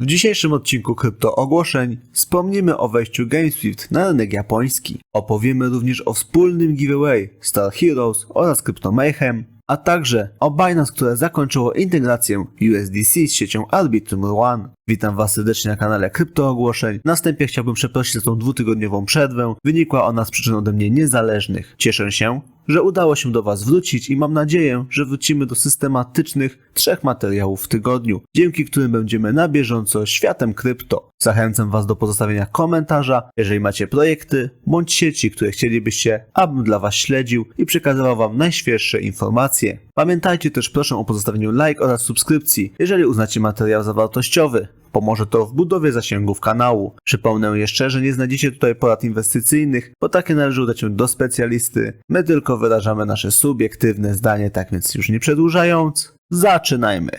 W dzisiejszym odcinku Krypto Ogłoszeń wspomnimy o wejściu GameSwift na rynek japoński. Opowiemy również o wspólnym giveaway Star Heroes oraz Crypto Mayhem, a także o Binance, które zakończyło integrację USDC z siecią Arbitrum One. Witam Was serdecznie na kanale Krypto Ogłoszeń. Na wstępie chciałbym przeprosić za tą dwutygodniową przerwę. Wynikła ona z przyczyn ode mnie niezależnych. Cieszę się, że udało się do Was wrócić i mam nadzieję, że wrócimy do systematycznych trzech materiałów w tygodniu, dzięki którym będziemy na bieżąco światem krypto. Zachęcam Was do pozostawienia komentarza, jeżeli macie projekty bądź sieci, które chcielibyście, abym dla Was śledził i przekazywał Wam najświeższe informacje. Pamiętajcie też proszę o pozostawieniu like oraz subskrypcji, jeżeli uznacie materiał za wartościowy. Pomoże to w budowie zasięgów kanału. Przypomnę jeszcze, że nie znajdziecie tutaj porad inwestycyjnych, bo takie należy udać się do specjalisty. My tylko wyrażamy nasze subiektywne zdanie, tak więc już nie przedłużając, zaczynajmy.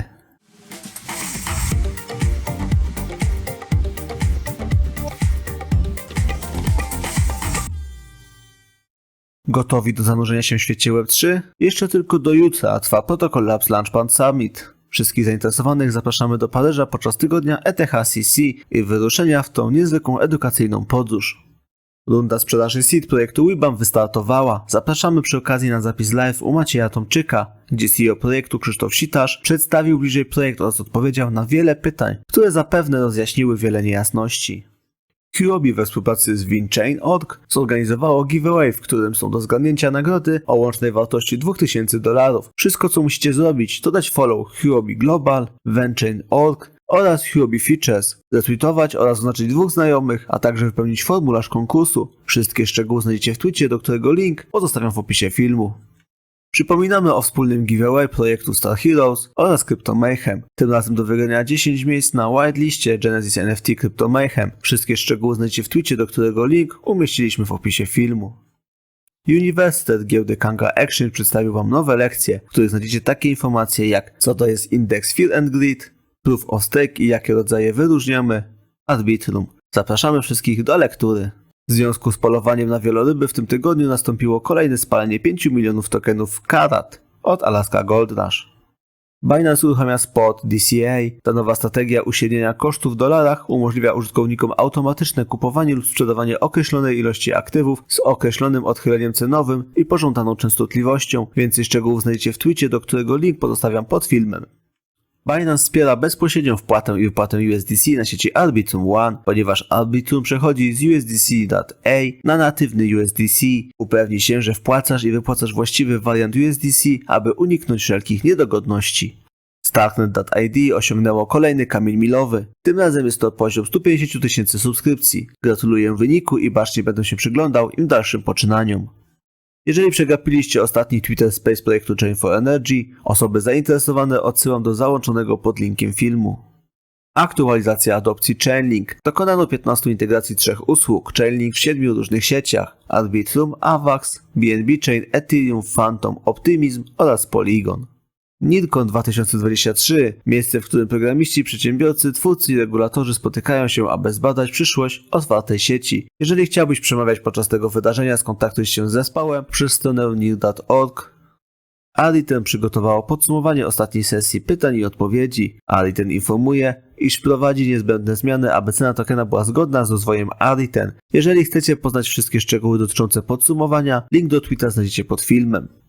Gotowi do zanurzenia się w świecie Web3? Jeszcze tylko do jutra trwa Protocol Labs Launchpad Summit. Wszystkich zainteresowanych zapraszamy do Paryża podczas tygodnia ETHCC i wyruszenia w tą niezwykłą edukacyjną podróż. Runda sprzedaży seed projektu Wibam wystartowała. Zapraszamy przy okazji na zapis live u Macieja Tomczyka, gdzie CEO projektu Krzysztof Sitarz przedstawił bliżej projekt oraz odpowiedział na wiele pytań, które zapewne rozjaśniły wiele niejasności. Huobi we współpracy z WinChain.org zorganizowało giveaway, w którym są do zgadnięcia nagrody o łącznej wartości 2000 dolarów. Wszystko co musicie zrobić to dać follow Huobi Global, WinChain.org oraz Huobi Features, retweetować oraz oznaczyć dwóch znajomych, a także wypełnić formularz konkursu. Wszystkie szczegóły znajdziecie w tweetie, do którego link pozostawiam w opisie filmu. Przypominamy o wspólnym giveaway projektu Star Heroes oraz Crypto Mayhem. Tym razem do wygrania 10 miejsc na whiteliście Genesis NFT Crypto Mayhem. Wszystkie szczegóły znajdziecie w tweetie, do którego link umieściliśmy w opisie filmu. Universitet giełdy Kanga Action przedstawił Wam nowe lekcje, w których znajdziecie takie informacje jak co to jest indeks Fear and Greed, Proof of Stake i jakie rodzaje wyróżniamy, Arbitrum. Zapraszamy wszystkich do lektury. W związku z polowaniem na wieloryby w tym tygodniu nastąpiło kolejne spalenie 5 milionów tokenów Karat od Alaska Gold Rush. Binance uruchamia spot DCA. Ta nowa strategia uśrednienia kosztów w dolarach umożliwia użytkownikom automatyczne kupowanie lub sprzedawanie określonej ilości aktywów z określonym odchyleniem cenowym i pożądaną częstotliwością. Więcej szczegółów znajdziecie w tweetie, do którego link pozostawiam pod filmem. Binance wspiera bezpośrednią wpłatę i wypłatę USDC na sieci Arbitrum One, ponieważ Arbitrum przechodzi z USDC.A na natywny USDC. Upewnij się, że wpłacasz i wypłacasz właściwy wariant USDC, aby uniknąć wszelkich niedogodności. Starknet.id osiągnęło kolejny kamień milowy. Tym razem jest to poziom 150 tysięcy subskrypcji. Gratuluję wyniku i bacznie będę się przyglądał im dalszym poczynaniom. Jeżeli przegapiliście ostatni Twitter Space projektu Chain for Energy, osoby zainteresowane odsyłam do załączonego pod linkiem filmu. Aktualizacja adopcji Chainlink. Dokonano 15 integracji trzech usług Chainlink w 7 różnych sieciach Arbitrum, Avax, BNB Chain, Ethereum, Phantom, Optimism oraz Polygon. NIRCON 2023, miejsce w którym programiści, przedsiębiorcy, twórcy i regulatorzy spotykają się, aby zbadać przyszłość otwartej sieci. Jeżeli chciałbyś przemawiać podczas tego wydarzenia, skontaktuj się z zespołem przez stronę nir.org. Aliten przygotowało podsumowanie ostatniej sesji pytań i odpowiedzi. Aliten informuje, iż prowadzi niezbędne zmiany, aby cena tokena była zgodna z rozwojem Aliten. Jeżeli chcecie poznać wszystkie szczegóły dotyczące podsumowania, link do Twittera znajdziecie pod filmem.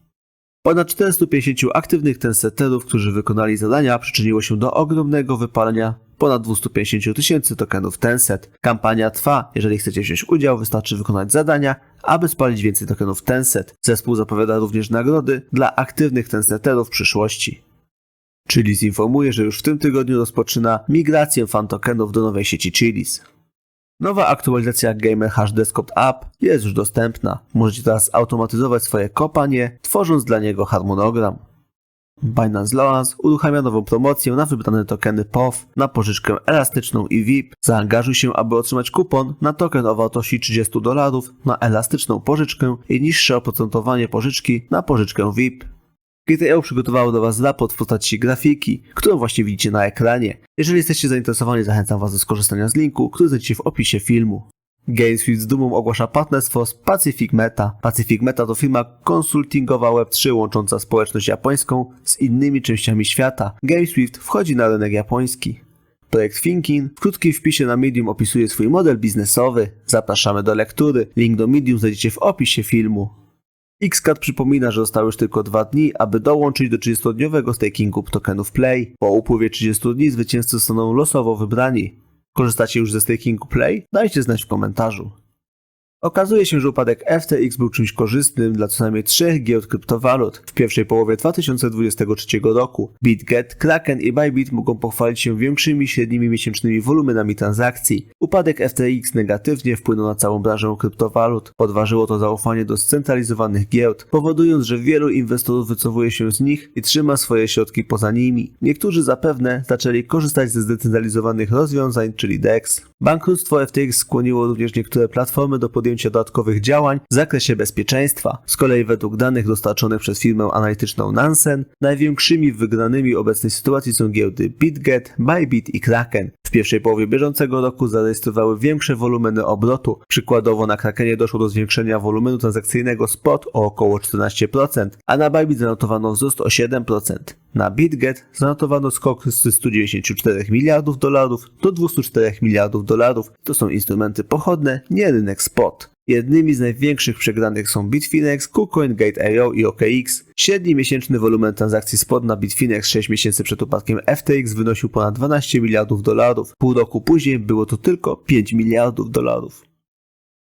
Ponad 450 aktywnych tenseterów, którzy wykonali zadania, przyczyniło się do ogromnego wypalenia ponad 250 tysięcy tokenów Tenset. Kampania trwa. Jeżeli chcecie wziąć udział, wystarczy wykonać zadania, aby spalić więcej tokenów Tenset. Zespół zapowiada również nagrody dla aktywnych tenseterów w przyszłości. Chilis informuje, że już w tym tygodniu rozpoczyna migrację fan tokenów do nowej sieci Chilis. Nowa aktualizacja Gamer Hash Desktop App jest już dostępna. Możecie teraz automatyzować swoje kopanie, tworząc dla niego harmonogram. Binance Loans uruchamia nową promocję na wybrane tokeny POW na pożyczkę elastyczną i VIP. Zaangażuj się, aby otrzymać kupon na token o wartości 30 dolarów na elastyczną pożyczkę i niższe oprocentowanie pożyczki na pożyczkę VIP. GTO przygotowało do Was raport w postaci grafiki, którą właśnie widzicie na ekranie. Jeżeli jesteście zainteresowani, zachęcam Was do skorzystania z linku, który znajdziecie w opisie filmu. GameSwift z dumą ogłasza partnerstwo z Pacific Meta. Pacific Meta to firma konsultingowa Web3 łącząca społeczność japońską z innymi częściami świata. GameSwift wchodzi na rynek japoński. Projekt Thinking w krótkim wpisie na Medium opisuje swój model biznesowy. Zapraszamy do lektury. Link do Medium znajdziecie w opisie filmu. Xcard przypomina, że zostały już tylko dwa dni, aby dołączyć do 30-dniowego stakingu tokenów Play. Po upływie 30 dni zwycięzcy zostaną losowo wybrani. Korzystacie już ze stakingu Play? Dajcie znać w komentarzu. Okazuje się, że upadek FTX był czymś korzystnym dla co najmniej trzech giełd kryptowalut. W pierwszej połowie 2023 roku BitGet, Kraken i Bybit mogą pochwalić się większymi średnimi miesięcznymi wolumenami transakcji. Upadek FTX negatywnie wpłynął na całą branżę kryptowalut. Podważyło to zaufanie do scentralizowanych giełd, powodując, że wielu inwestorów wycofuje się z nich i trzyma swoje środki poza nimi. Niektórzy zapewne zaczęli korzystać ze zdecentralizowanych rozwiązań, czyli DEX. Bankructwo FTX skłoniło również niektóre platformy do podjęcia dodatkowych działań w zakresie bezpieczeństwa. Z kolei według danych dostarczonych przez firmę analityczną Nansen, największymi wygranymi obecnej sytuacji są giełdy BitGet, Bybit i Kraken. Pierwszej połowie bieżącego roku zarejestrowały większe wolumeny obrotu. Przykładowo na Krakenie doszło do zwiększenia wolumenu transakcyjnego spot o około 14%, a na Bybit zanotowano wzrost o 7%. Na BitGet zanotowano skok z 194 miliardów dolarów do 204 miliardów dolarów. To są instrumenty pochodne, nie rynek spot. Jednymi z największych przegranych są Bitfinex, KuCoin, Gate.io i OKX. Średni miesięczny wolumen transakcji spot na Bitfinex 6 miesięcy przed upadkiem FTX wynosił ponad 12 miliardów dolarów. Pół roku później było to tylko 5 miliardów dolarów.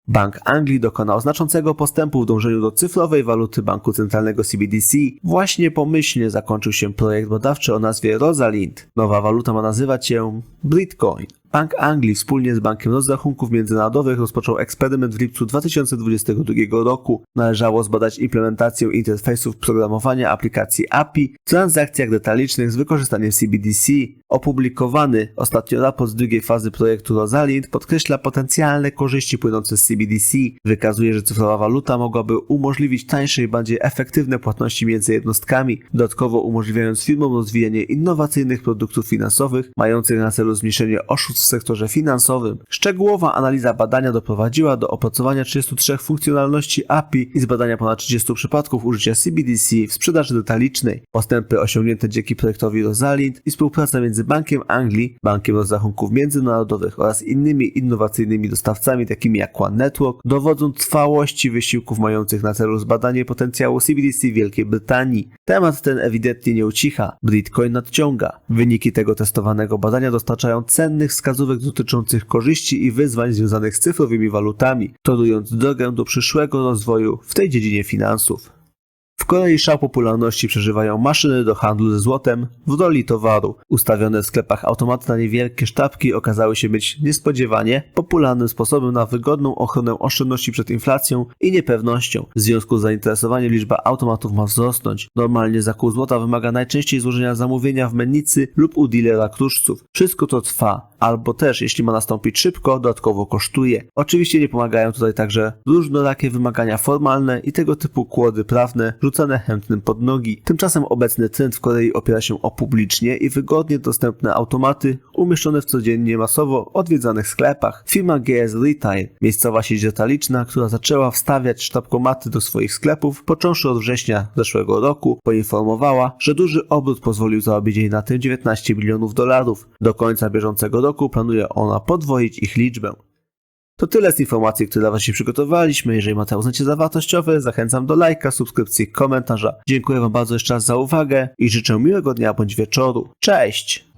Bank Anglii dokonał znaczącego postępu w dążeniu do cyfrowej waluty banku centralnego CBDC. Właśnie pomyślnie zakończył się projekt badawczy o nazwie Rosalind. Nowa waluta ma nazywać się Bitcoin. Bank Anglii wspólnie z Bankiem Rozrachunków Międzynarodowych rozpoczął eksperyment w lipcu 2022 roku. Należało zbadać implementację interfejsów programowania aplikacji API w transakcjach detalicznych z wykorzystaniem CBDC. Opublikowany ostatnio raport z drugiej fazy projektu Rosalind podkreśla potencjalne korzyści płynące z CBDC. Wykazuje, że cyfrowa waluta mogłaby umożliwić tańsze i bardziej efektywne płatności między jednostkami, dodatkowo umożliwiając firmom rozwijanie innowacyjnych produktów finansowych mających na celu zmniejszenie oszustw w sektorze finansowym. Szczegółowa analiza badania doprowadziła do opracowania 33 funkcjonalności API i zbadania ponad 30 przypadków użycia CBDC w sprzedaży detalicznej. Postępy osiągnięte dzięki projektowi Rosalind i współpraca między Bankiem Anglii, Bankiem Rozrachunków Międzynarodowych oraz innymi innowacyjnymi dostawcami takimi jak One Network dowodzą trwałości wysiłków mających na celu zbadanie potencjału CBDC Wielkiej Brytanii. Temat ten ewidentnie nie ucicha. Bitcoin nadciąga. Wyniki tego testowanego badania dostarczają cennych wskazówek dotyczących korzyści i wyzwań związanych z cyfrowymi walutami, torując drogę do przyszłego rozwoju w tej dziedzinie finansów. W Korei szał popularności przeżywają maszyny do handlu ze złotem w roli towaru. Ustawione w sklepach automaty na niewielkie sztabki okazały się być niespodziewanie popularnym sposobem na wygodną ochronę oszczędności przed inflacją i niepewnością. W związku z zainteresowaniem liczba automatów ma wzrosnąć. Normalnie zakup złota wymaga najczęściej złożenia zamówienia w mennicy lub u dealera kruszców. Wszystko to trwa, albo też, jeśli ma nastąpić szybko, dodatkowo kosztuje. Oczywiście nie pomagają tutaj także różnorakie wymagania formalne i tego typu kłody prawne rzucane chętnym pod nogi. Tymczasem obecny trend w Korei opiera się o publicznie i wygodnie dostępne automaty umieszczone w codziennie masowo odwiedzanych sklepach. Firma GS Retail, miejscowa sieć detaliczna, która zaczęła wstawiać sztabkomaty do swoich sklepów, począwszy od września zeszłego roku, poinformowała, że duży obrót pozwolił zarobić jej na tym 19 milionów dolarów. Do końca bieżącego roku planuje ona podwoić ich liczbę. To tyle z informacji, które dla Was dzisiaj przygotowaliśmy. Jeżeli materiał uznacie za wartościowy, zachęcam do lajka, subskrypcji, komentarza. Dziękuję Wam bardzo jeszcze raz za uwagę i życzę miłego dnia bądź wieczoru. Cześć!